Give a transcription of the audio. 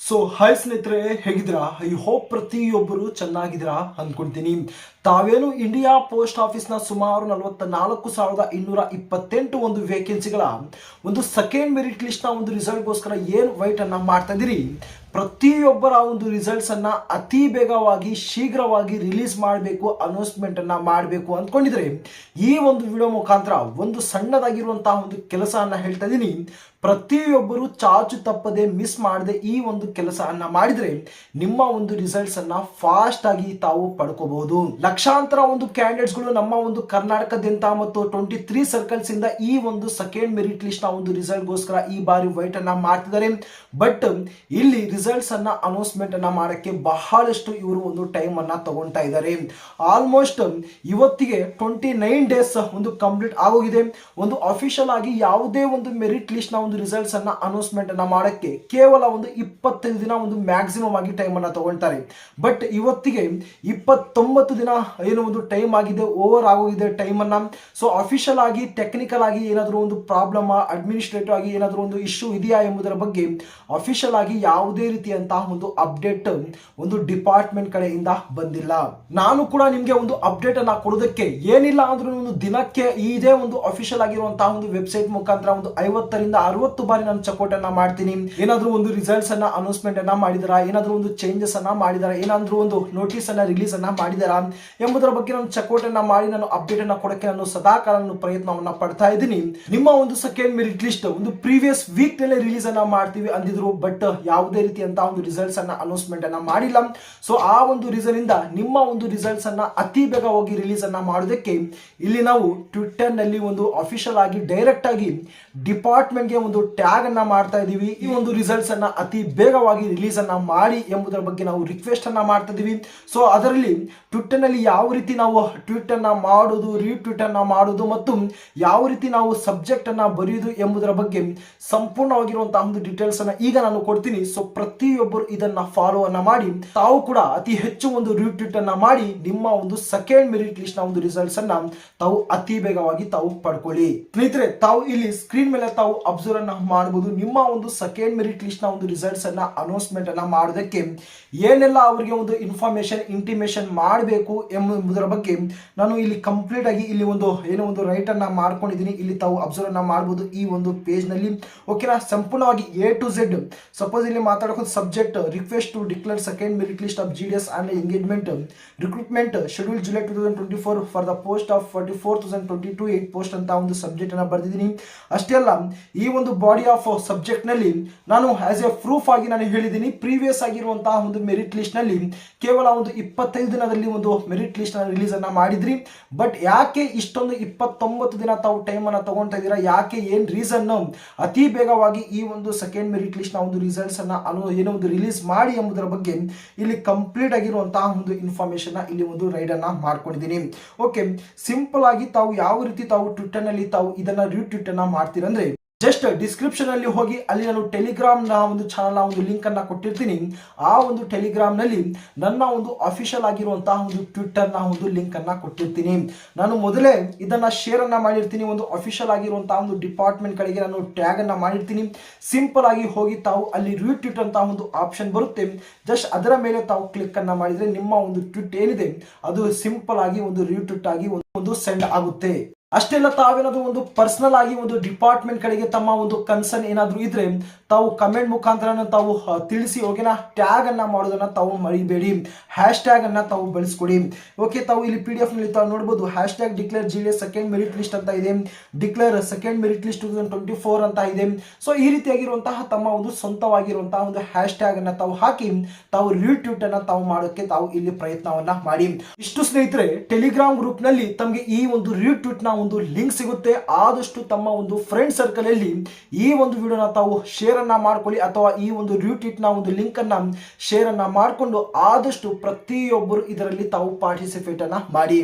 So hi ಸ್ನೇಹಿತರೆ ಹೇಗಿದ್ರಾ I hope ಪ್ರತಿಯೊಬ್ಬರು ಚೆನ್ನಾಗಿದ್ರ ಅಂದ್ಕೊಳ್ತೀನಿ ತಾವೇನು ಇಂಡಿಯಾ ಪೋಸ್ಟ್ ಆಫೀಸ್ನ ಸುಮಾರು ನಲವತ್ತ ನಾಲ್ಕು ಸಾವಿರದ ಇನ್ನೂರ ಇಪ್ಪತ್ತೆಂಟು ಒಂದು ವೇಕೆನ್ಸಿಗಳ ಒಂದು ಸೆಕೆಂಡ್ ಮೆರಿಟ್ ಲಿಸ್ಟ್ನ ಒಂದು ರಿಸಲ್ಟ್ಗೋಸ್ಕರ ಏನು ವೈಟ್ ಅನ್ನ ಮಾಡ್ತಾ ಇದ್ದೀರಿ? ಪ್ರತಿಯೊಬ್ಬರ ಒಂದು ರಿಸಲ್ಟ್ಸ್ ಅನ್ನ ಅತಿ ಬೇಗವಾಗಿ, ಶೀಘ್ರವಾಗಿ ರಿಲೀಸ್ ಮಾಡಬೇಕು ಅನೌನ್ಸ್ಮೆಂಟನ್ನು ಅನ್ನ ಮಾಡಬೇಕು ಅಂದ್ಕೊಂಡಿದ್ರೆ, ಈ ಒಂದು ವಿಡಿಯೋ ಮುಖಾಂತರ ಒಂದು ಸಣ್ಣದಾಗಿರುವಂತಹ ಒಂದು ಕೆಲಸವನ್ನು ಹೇಳ್ತಾ ಇದ್ದೀನಿ ಪ್ರತಿಯೊಬ್ಬರು ಚಾಚು ತಪ್ಪದೆ ಮಿಸ್ ಮಾಡದೆ ಈ ಒಂದು ಕೆಲಸವನ್ನು ಮಾಡಿದ್ರೆ ನಿಮ್ಮ ಒಂದು ರಿಸಲ್ಟ್ಸ್ ಫಾಸ್ಟಾಗಿ ತಾವು ಪಡ್ಕೋಬಹುದು. ಲಕ್ಷಾಂತರ ಒಂದು ಕ್ಯಾಂಡಿಡೇಟ್ಸ್ಗಳು ನಮ್ಮ ಒಂದು ಕರ್ನಾಟಕದಿಂದ ಮತ್ತು ಟ್ವೆಂಟಿ ತ್ರೀ ಸರ್ಕಲ್ಸ್ ಇಂದ ಈ ಒಂದು ಸೆಕೆಂಡ್ ಮೆರಿಟ್ ಲಿಸ್ಟ್ನ ಒಂದು ರಿಸಲ್ಟ್ ಗೋಸ್ಕರ ಈ ಬಾರಿ ವೈಟನ್ನು ಮಾಡ್ತಿದ್ದಾರೆ. ಬಟ್ ಇಲ್ಲಿ ರಿಸಲ್ಟ್ಸ್ ಅನ್ನ ಅನೌನ್ಸ್ಮೆಂಟ್ ಅನ್ನ ಮಾಡಕ್ಕೆ ಬಹಳಷ್ಟು ಇವರು ಒಂದು ಟೈಮ್ ಅನ್ನ ತಗೊಂತಾ ಇದ್ದಾರೆ ಆಲ್ಮೋಸ್ಟ್ ಇವತ್ತಿಗೆ ಟ್ವೆಂಟಿ ನೈನ್ ಡೇಸ್ ಒಂದು ಕಂಪ್ಲೀಟ್ ಆಗೋಗಿದೆ. ಒಂದು ಅಫಿಷಿಯಲ್ ಆಗಿ ಯಾವುದೇ ಒಂದು ಮೆರಿಟ್ ಲಿಸ್ಟ್ನ ಒಂದು ರಿಸಲ್ಟ್ಸ್ ಅನ್ನ ಅನೌನ್ಸ್ಮೆಂಟ್ ಅನ್ನ ಮಾಡಕ್ಕೆ ಕೇವಲ ಒಂದು ಇಪ್ಪತ್ತೈದು ದಿನ ಒಂದು ಮ್ಯಾಕ್ಸಿಮಮ್ ಆಗಿ ಟೈಮ್ ಅನ್ನ ತಗೊಳ್ತಾರೆ. ಬಟ್ ಇವತ್ತಿಗೆ ಇಪ್ಪತ್ತೊಂಬತ್ತು ದಿನ ಏನು ಒಂದು ಟೈಮ್ ಆಗಿದೆ ಓವರ್ ಆಗೋಗಿದೆ ಟೈಮ್ ಅನ್ನ. ಸೊ ಅಫಿಷಿಯಲ್ ಆಗಿ ಟೆಕ್ನಿಕಲ್ ಆಗಿ ಏನಾದರೂ ಒಂದು ಪ್ರಾಬ್ಲಮ್ ಅಡ್ಮಿನಿಸ್ಟ್ರೇಟಿವ್ ಆಗಿ ಏನಾದರೂ ಒಂದು ಇಶ್ಯೂ ಇದೆಯಾ ಎಂಬುದರ ಬಗ್ಗೆ ಅಫಿಷಿಯಲ್ ಆಗಿ ಯಾವುದೇ ರೀತಿಯಂತಹ ಒಂದು ಅಪ್ಡೇಟ್ ಒಂದು ಡಿಪಾರ್ಟ್ಮೆಂಟ್ ಕಡೆಯಿಂದ ಬಂದಿಲ್ಲ. ನಾನು ಕೂಡ ನಿಮಗೆ ಒಂದು ಅಪ್ಡೇಟ್ ಅನ್ನ ಕೊಡೋದಕ್ಕೆ ಏನಿಲ್ಲ ಅಂದ್ರೂ ಒಂದು ದಿನಕ್ಕೆ ಇದೇ ಒಂದು ಅಫಿಷಿಯಲ್ ಆಗಿರುವಂತಹ ಒಂದು ವೆಬ್ಸೈಟ್ ಮುಖಾಂತರ ಒಂದು ಐವತ್ತರಿಂದ ಅರವತ್ತು ಬಾರಿ ನಾನು ಚಕೋಟ್ ಅನ್ನ ಮಾಡ್ತೀನಿ. ಏನಾದ್ರೂ ಒಂದು ರಿಸಲ್ಟ್ಸ್ ಅನ್ನ ಅನೌನ್ಸ್ಮೆಂಟ್ ಅನ್ನ ಮಾಡಿದಾರ? ಏನಾದ್ರೂ ಒಂದು ಚೇಂಜಸ್ ಅನ್ನ ಮಾಡಿದಾರ? ಏನಾದ್ರೂ ಒಂದು ನೋಟಿಸ್ ಅನ್ನ ರಿಲೀಸ್ ಅನ್ನ ಮಾಡಿದಾರ? ಎಂಬುದರ ಬಗ್ಗೆ ನಾನು ಚಕೋಟ್ ಅನ್ನ ಮಾಡಿ ನಾನು ಅಪ್ಡೇಟ್ ಅನ್ನ ಕೊಡಕ್ಕೆ ನಾನು ಸದಾ ಕಾಲ ನಾನು ಪ್ರಯತ್ನವನ್ನ ಪಡ್ತಾ ಇದ್ದೀನಿ. ನಿಮ್ಮ ಒಂದು ಸೆಕೆಂಡ್ ಮೆರಿಟ್ ಲಿಸ್ಟ್ ಒಂದು ಪ್ರೀವಿಯಸ್ ವೀಕ್ನಲ್ಲಿ ರಿಲೀಸ್ ಅನ್ನ ಮಾಡ್ತೀವಿ ಅಂದಿದ್ರು ಬಟ್ ಯಾವುದೇ ರೀತಿಯಂತಹ ಒಂದು ರಿಸಲ್ಟ್ಸ್ ಅನ್ನ ಅನೌನ್ಸ್ಮೆಂಟ್ ಅನ್ನ ಮಾಡಿಲ್ಲ. ಸೊ ಆ ಒಂದು ರೀಸನ್ ಇಂದ ನಿಮ್ಮ ಒಂದು ರಿಸಲ್ಟ್ಸ್ ಅನ್ನ ಅತಿ ಬೇಗ ಹೋಗಿ ರಿಲೀಸ್ ಅನ್ನ ಮಾಡೋದಕ್ಕೆ ಇಲ್ಲಿ ನಾವು ಟ್ವಿಟರ್ನಲ್ಲಿ ಒಂದು ಅಫಿಷಿಯಲ್ ಆಗಿ ಡೈರೆಕ್ಟ್ ಆಗಿ ಡಿಪಾರ್ಟ್ಮೆಂಟ್ಗೆ ಒಂದು ಟ್ಯಾಗ್ ಅನ್ನ ಮಾಡ್ತಾ ಇದೀವಿ ಈ ಒಂದು ರಿಸಲ್ಟ್ಸ್ ಅನ್ನ ಅತಿ ಬೇಗವಾಗಿ ರಿಲೀಸ್ ಅನ್ನ ಮಾಡಿ ಎಂಬುದರ ಬಗ್ಗೆ ನಾವು ರಿಕ್ವೆಸ್ಟ್ ಅನ್ನ ಮಾಡ್ತಾ ಇದೀವಿ ಸೊ ಅದರಲ್ಲಿ ಟ್ವಿಟರ್ನಲ್ಲಿ ಯಾವ ರೀತಿ ನಾವು ಟ್ವೀಟ್ ಅನ್ನ ಮಾಡೋದು ರೀಟ್ವೀಟ್ ಅನ್ನ ಮಾಡೋದು ಮತ್ತು ಯಾವ ರೀತಿ ನಾವು ಸಬ್ಜೆಕ್ಟ್ ಅನ್ನ ಬರೆಯುವುದು ಎಂಬುದರ ಬಗ್ಗೆ ಸಂಪೂರ್ಣವಾಗಿರುವಂತಹ ಒಂದು ಡೀಟೇಲ್ಸ್ ಅನ್ನ ಈಗ ನಾನು ಕೊಡ್ತೀನಿ. ಸೊ ಪ್ರತಿಯೊಬ್ಬರು ಇದನ್ನ ಫಾಲೋ ಅನ್ನ ಮಾಡಿ, ತಾವು ಕೂಡ ಅತಿ ಹೆಚ್ಚು ಒಂದು ರೀಟ್ವೀಟ್ ಅನ್ನ ಮಾಡಿ, ನಿಮ್ಮ ಒಂದು ಸೆಕೆಂಡ್ ಮೆರಿಟ್ ಲಿಸ್ಟ್ನ ಒಂದು ರಿಸಲ್ಟ್ಸ್ ಅನ್ನ ತಾವು ಅತಿ ಬೇಗವಾಗಿ ತಾವು ಪಡ್ಕೊಳ್ಳಿ. ಸ್ನೇಹಿತರೆ, ತಾವು ಇಲ್ಲಿ ಸ್ಕ್ರೀನ್ ಮೇಲೆ ತಾವು ಅಬ್ಸರ್ವ್ ಅನ್ನ ಮಾಡಬಹುದು ನಿಮ್ಮ ಒಂದು ಸೆಕೆಂಡ್ ಮೆರಿಟ್ ಲಿಸ್ಟ್ನ ಒಂದು ರಿಸಲ್ಟ್ಸ್ ಅನ್ನ ಅನೌನ್ಸ್ಮೆಂಟ್ ಅನ್ನ ಮಾಡೋದಕ್ಕೆ ಏನೆಲ್ಲ ಅವರಿಗೆ ಒಂದು ಇನ್ಫಾರ್ಮೇಶನ್ ಇಂಟಿಮೇಶನ್ ಮಾಡಬೇಕು ಎಂಬುದರ ಬಗ್ಗೆ ನಾನು ಇಲ್ಲಿ ಕಂಪ್ಲೀಟ್ ಆಗಿ ಇಲ್ಲಿ ಒಂದು ಏನೋ ಒಂದು ರೈಟ್ ಅನ್ನ ಮಾಡ್ಕೊಂಡಿದ್ದೀನಿ. ಇಲ್ಲಿ ತಾವು ಅಬ್ಸರ್ವ್ ಅನ್ನ ಮಾಡಬಹುದು ಈ ಒಂದು ಪೇಜ್ನಲ್ಲಿ. ಓಕೆನಾ ಸಂಪೂರ್ಣವಾಗಿ ಎ ಟು ಝೆಡ್ ಸಪೋಸ್ ಇಲ್ಲಿ ಮಾತಾಡೋದು subject request to declare second merit list of G D S and engagement recruitment schedule July two thousand twenty four for the post of forty four thousand twenty two eight post ಅಂತ ಒಂದು subject ಅನ್ನ ಬರೆದಿದ್ದೀನಿ. ಅಷ್ಟೇ ಅಲ್ಲ, ಈ ಒಂದು body of ಸಬ್ಜೆಕ್ಟ್ನಲ್ಲಿ ನಾನು as A proof ಆಗಿ ನಾನು ಹೇಳಿದ್ದೀನಿ ಪ್ರೀವಿಯಸ್ ಆಗಿರುವಂತಹ ಒಂದು ಮೆರಿಟ್ ಲಿಸ್ಟ್ನಲ್ಲಿ ಕೇವಲ ಒಂದು ಇಪ್ಪತ್ತೈದು ದಿನದಲ್ಲಿ ಒಂದು ಮೆರಿಟ್ ಲಿಸ್ಟ್ ರಿಲೀಸ್ ಅನ್ನ ಮಾಡಿದ್ರಿ. ಬಟ್ ಯಾಕೆ ಇಷ್ಟೊಂದು ಇಪ್ಪತ್ತೊಂಬತ್ತು ದಿನ ತಾವು ಟೈಮ್ ಅನ್ನ ತಗೊಳ್ತಾ ಇದ್ದೀರಾ? ಯಾಕೆ ಏನ್ ರೀಸನ್ ಅತಿ ಬೇಗವಾಗಿ ಈ ಒಂದು ಸೆಕೆಂಡ್ ಮೆರಿಟ್ ಲಿಸ್ಟ್ನ ಒಂದು ರಿಸಲ್ಟ್ಸ್ ಅನ್ನ ಅನು ಏನೋ ಒಂದು ರಿಲೀಸ್ ಮಾಡಿ ಎಂಬುದರ ಬಗ್ಗೆ ಇಲ್ಲಿ ಕಂಪ್ಲೀಟ್ ಆಗಿರುವಂತಹ ಒಂದು ಇನ್ಫಾರ್ಮೇಶನ್ ಇಲ್ಲಿ ಒಂದು ರೈಡ್ ಅನ್ನ ಮಾಡ್ಕೊಂಡಿದ್ದೀನಿ. ಓಕೆ ಸಿಂಪಲ್ ಆಗಿ ತಾವು ಯಾವ ರೀತಿ ತಾವು ಟ್ವಿಟರ್ನಲ್ಲಿ ತಾವು ಇದನ್ನ ರೀಟ್ವೀಟ್ ಅನ್ನ ಮಾಡ್ತೀರಂದ್ರೆ ಜಸ್ಟ್ ಡಿಸ್ಕ್ರಿಪ್ಷನ್ ಅಲ್ಲಿ ಹೋಗಿ, ಅಲ್ಲಿ ನಾನು ಟೆಲಿಗ್ರಾಮ್ನ ಒಂದು ಚಾನಲ್ ಒಂದು ಲಿಂಕ್ ಅನ್ನ ಕೊಟ್ಟಿರ್ತೀನಿ. ಆ ಒಂದು ಟೆಲಿಗ್ರಾಮ್ನಲ್ಲಿ ನನ್ನ ಒಂದು ಅಫಿಷಿಯಲ್ ಆಗಿರುವಂತಹ ಒಂದು ಟ್ವಿಟರ್ನ ಒಂದು ಲಿಂಕ್ ಅನ್ನ ಕೊಟ್ಟಿರ್ತೀನಿ. ನಾನು ಮೊದಲೇ ಇದನ್ನ ಶೇರ್ ಅನ್ನ ಮಾಡಿರ್ತೀನಿ. ಒಂದು ಅಫಿಷಿಯಲ್ ಆಗಿರುವಂತಹ ಒಂದು ಡಿಪಾರ್ಟ್ಮೆಂಟ್ ಗಳಿಗೆ ನಾನು ಟ್ಯಾಗ್ ಅನ್ನ ಮಾಡಿರ್ತೀನಿ. ಸಿಂಪಲ್ ಆಗಿ ಹೋಗಿ ತಾವು ಅಲ್ಲಿ ರೀಟ್ವಿಟ್ ಅಂತ ಒಂದು ಆಪ್ಷನ್ ಬರುತ್ತೆ. ಜಸ್ಟ್ ಅದರ ಮೇಲೆ ತಾವು ಕ್ಲಿಕ್ ಅನ್ನ ಮಾಡಿದ್ರೆ ನಿಮ್ಮ ಒಂದು ಟ್ವಿಟ್ ಏನಿದೆ, ಅದು ಸಿಂಪಲ್ ಆಗಿ ಒಂದು ರೀಟ್ವಿಟ್ ಆಗಿ ಒಂದು ಸೆಂಡ್ ಆಗುತ್ತೆ. ಅಷ್ಟೆಲ್ಲ ತಾವೇನಾದ್ರೂ ಒಂದು ಪರ್ಸನಲ್ ಆಗಿ ಒಂದು ಡಿಪಾರ್ಟ್ಮೆಂಟ್ ಕಡೆಗೆ ತಮ್ಮ ಒಂದು ಕನ್ಸರ್ನ್ ಏನಾದರೂ ಇದ್ರೆ ತಾವು ಕಮೆಂಟ್ ಮುಖಾಂತರ ತಾವು ತಿಳಿಸಿ ಓಕೆನಾ ಟ್ಯಾಗ್ ಅನ್ನ ಮಾಡೋದನ್ನ ತಾವು ಮರಿಬೇಡಿ. ಹ್ಯಾಶ್ ಟ್ಯಾಗ್ ಅನ್ನ ತಾವು ಬಳಸ್ಕೊಡಿ. ಓಕೆ ತಾವು ಇಲ್ಲಿ ಪಿ ಡಿ ಎಫ್ನಲ್ಲಿ ತಾವು ನೋಡಬಹುದು hash tag declare G D second merit list ಅಂತ ಇದೆ. Declare second merit list two thousand twenty four ಅಂತ ಇದೆ. ಸೊ ಈ ರೀತಿಯಾಗಿರುವಂತಹ ತಮ್ಮ ಒಂದು ಸ್ವಂತವಾಗಿರುವಂತಹ ಒಂದು ಹ್ಯಾಶ್ ಟ್ಯಾಗ್ ಅನ್ನ ತಾವು ಹಾಕಿ, ತಾವು ರೀಟ್ವೀಟ್ ಅನ್ನ ತಾವು ಮಾಡೋಕೆ ತಾವು ಇಲ್ಲಿ ಪ್ರಯತ್ನವನ್ನ ಮಾಡಿ. ಇಷ್ಟು ಸ್ನೇಹಿತರೆ ಟೆಲಿಗ್ರಾಮ್ ಗ್ರೂಪ್ನಲ್ಲಿ ತಮಗೆ ಈ ಒಂದು ರೀಟ್ವೀಟ್ನ ಒಂದು ಲಿಂಕ್ ಸಿಗುತ್ತೆ. ಆದಷ್ಟು ತಮ್ಮ ಒಂದು ಫ್ರೆಂಡ್ ಸರ್ಕಲ್ ಅಲ್ಲಿ ಈ ಒಂದು ವಿಡಿಯೋನ ತಾವು ಶೇರ್ ಅನ್ನ ಮಾಡ್ಕೊಳ್ಳಿ ಅಥವಾ ಈ ಒಂದು ರೀಟ್ವೀಟ್ನ ಒಂದು ಲಿಂಕ್ ಅನ್ನ ಶೇರ್ ಅನ್ನ ಮಾಡಿಕೊಂಡು ಆದಷ್ಟು ಪ್ರತಿಯೊಬ್ಬರು ಇದರಲ್ಲಿ ತಾವು ಪಾರ್ಟಿಸಿಪೇಟ್ ಅನ್ನ ಮಾಡಿ.